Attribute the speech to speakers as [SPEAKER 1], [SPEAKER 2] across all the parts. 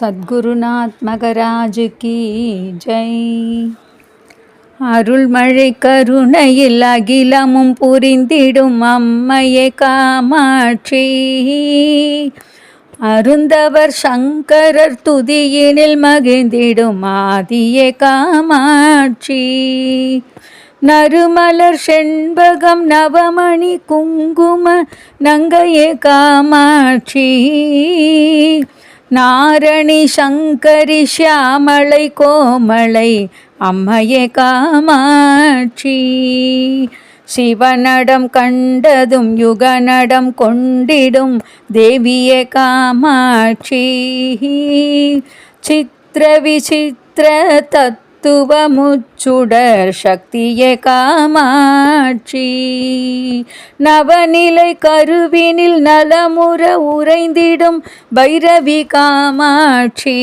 [SPEAKER 1] சத்குருநாத் மகராஜு கி ஜெய். அருள்மழை கருணையில் அகிலமும் புரிந்திடும் அம்மையே காமாட்சி. அருந்தவர் சங்கரர் துதியினில் மகிழ்ந்திடும் ஆதியே காமாட்சி. நறுமலர் செண்பகம் நவமணி குங்கும நங்கையே காமாட்சி. നാരണി ശങ്കരി ശ്യാമളൈ കോമളൈ അമ്മയെ കാമാക്ഷി. ശിവനടം കണ്ടതും യുഗനടം കൊണ്ടിടും ദേവിയെ കാമാക്ഷി. ചിത്രവിചിത്ര തത്വ தத்துவமுச்சுடர் சக்திய காமாட்சி. நவநிலை கருவினில் நலமுற உறைந்திடும் பைரவி காமாட்சி.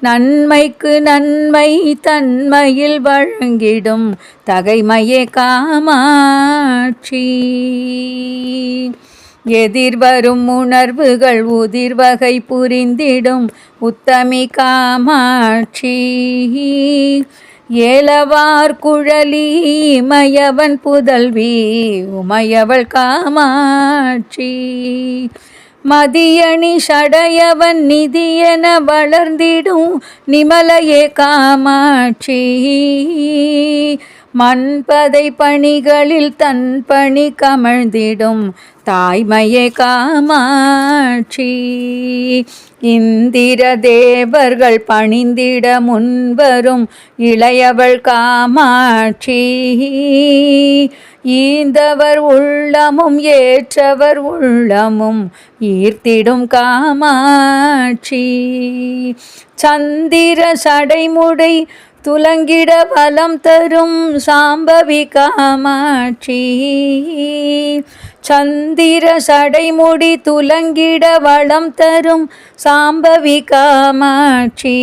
[SPEAKER 1] நன்மைக்கு நன்மை தன்மையில் வழங்கிடும் தகைமையே காமாட்சி. எதிர்வரும் உணர்வுகள் உதிர்வகை புரிந்திடும் உத்தமி காமாட்சி. ஏலவார் குழலி மயவன் புதல்வி உமையவள் காமாட்சி. மதியணி சடையவன் நிதியென வளர்ந்திடும் நிமலையே காமாட்சி. மண்பதை பணிகளில் தன் பணி கமழ்ந்திடும் தாய்மையே காமாட்சி. இந்திர தேவர்கள் பணிந்திட முன்வரும் இளையவள் காமாட்சி. ஈந்தவர் உள்ளமும் ஏற்றவர் உள்ளமும் ஈர்த்திடும் காமாட்சி. சந்திர சடைமுடை துலங்கிட பலம் தரும் சாம்பவி காமாட்சி சந்திர சடைமுடி துலங்கிட வளம் தரும் சாம்பவி காமாட்சி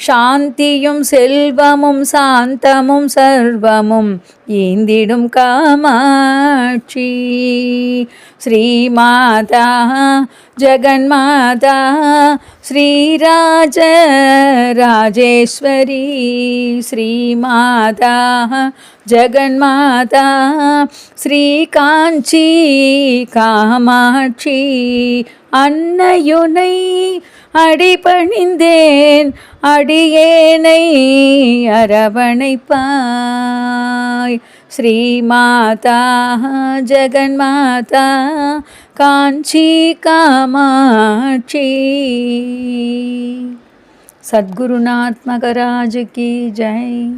[SPEAKER 1] சாந்தியும் செல்வமும் சாந்தமும் சர்வமும் ஈந்திடும் காமாட்சி. ஸ்ரீமாதா ஜெகன்மாதா ஸ்ரீராஜ ராஜேஸ்வரி ஸ்ரீமாதா ஜகன்மாதா ஸ்ரீகாஞ்சி காமாட்சி அன்னையுனை அடிபணிந்தேன் அடியேனை அரவணைப்பாய் ஸ்ரீமாதா ஜெகன்மாதா காஞ்சி காமாட்சி सद्गुरुनात्मक राज की जय।